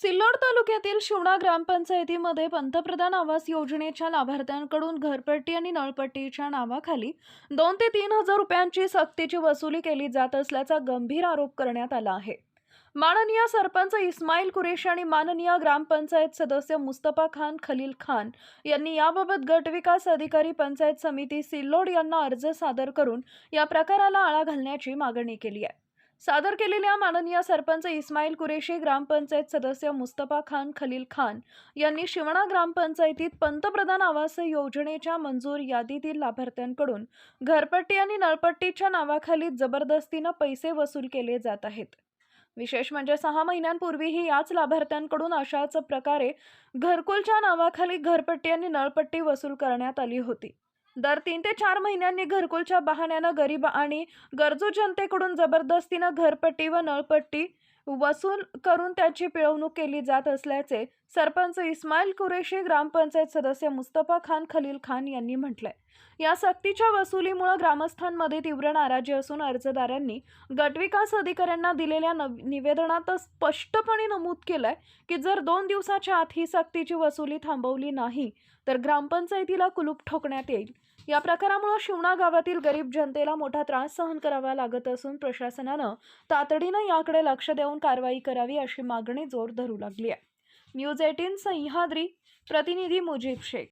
सिल्लोड तालुक्यातील शिवणा ग्रामपंचायतीमध्ये पंतप्रधान आवास योजनेच्या लाभार्थ्यांकडून घरपट्टी आणि नळपट्टीच्या नावाखाली दोन ते तीन हजार रुपयांची सक्तीची वसुली केली जात असल्याचा गंभीर आरोप करण्यात आला आहे. माननीय सरपंच इस्माईल कुरेशी आणि माननीय ग्रामपंचायत सदस्य मुस्तफा खान खलील खान यांनी याबाबत गटविकास अधिकारी पंचायत समिती सिल्लोड यांना अर्ज सादर करून या प्रकाराला आळा घालण्याची मागणी केली आहे. सादर केलेल्या माननीय सरपंच इस्माईल कुरेशी ग्रामपंचायत सदस्य मुस्तफा खान खलील खान यांनी शिवणा ग्रामपंचायतीत पंतप्रधान आवास योजनेच्या मंजूर यादीतील लाभार्थ्यांकडून घरपट्टी आणि नळपट्टीच्या नावाखाली जबरदस्तीनं पैसे वसूल केले जात आहेत. विशेष म्हणजे सहा महिन्यांपूर्वीही याच लाभार्थ्यांकडून अशाच प्रकारे घरकुलच्या नावाखाली घरपट्टी आणि नळपट्टी वसूल करण्यात आली होती. दर तीन ते चार महिन्यांनी घरकुलच्या बहाण्यानं गरीब आणि गरजू जनतेकडून जबरदस्तीनं घरपट्टी व नळपट्टी वसूल करून त्याची पिळवणूक केली जात असल्याचे सरपंच इस्माईल कुरेशी ग्रामपंचायत सदस्य मुस्तफा खान खलील खान यांनी म्हटलंय. या सक्तीच्या वसुलीमुळे ग्रामस्थांमध्ये तीव्र नाराजी असून अर्जदारांनी गटविकास अधिकाऱ्यांना दिलेल्या नव- निवेदनात स्पष्टपणे नमूद केलंय की जर दोन दिवसाच्या आत ही सक्तीची वसुली थांबवली नाही तर ग्रामपंचायतीला कुलूप ठोकण्यात येईल. या प्रकारामुळे शिवणा गावातील गरीब जनतेला मोठा त्रास सहन करावा लागत असून प्रशासनानं तातडीनं याकडे लक्ष देऊन कारवाई करावी अशी मागणी जोर धरू लागली आहे. न्यूज एटीन सह्याद्री प्रतिनिधी मुजीब शेख.